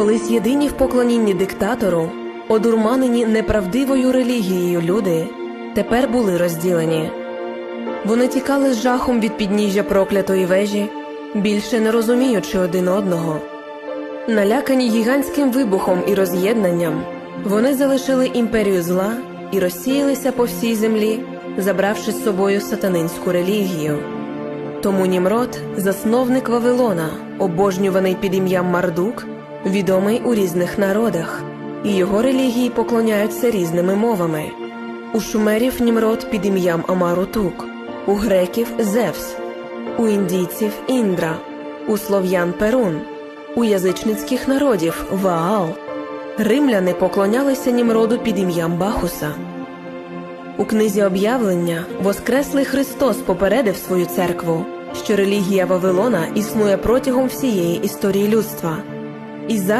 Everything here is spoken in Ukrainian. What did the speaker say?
Колись єдині в поклонінні диктатору, одурманені неправдивою релігією люди, тепер були розділені. Вони тікали з жахом від підніжжя проклятої вежі, більше не розуміючи один одного. Налякані гігантським вибухом і роз'єднанням, вони залишили імперію зла і розсіялися по всій землі, забравши з собою сатанинську релігію. Тому Німрод, засновник Вавилона, обожнюваний під ім'ям Мардук, відомий у різних народах, і його релігії поклоняються різними мовами. У шумерів Німрод під ім'ям Амарутук, у греків Зевс, у індійців Індра, у слов'ян Перун, у язичницьких народів Ваал. Римляни поклонялися Німроду під ім'ям Бахуса. У книзі об'явлення Воскреслий Христос попередив свою церкву, що релігія Вавилона існує протягом всієї історії людства. І зараз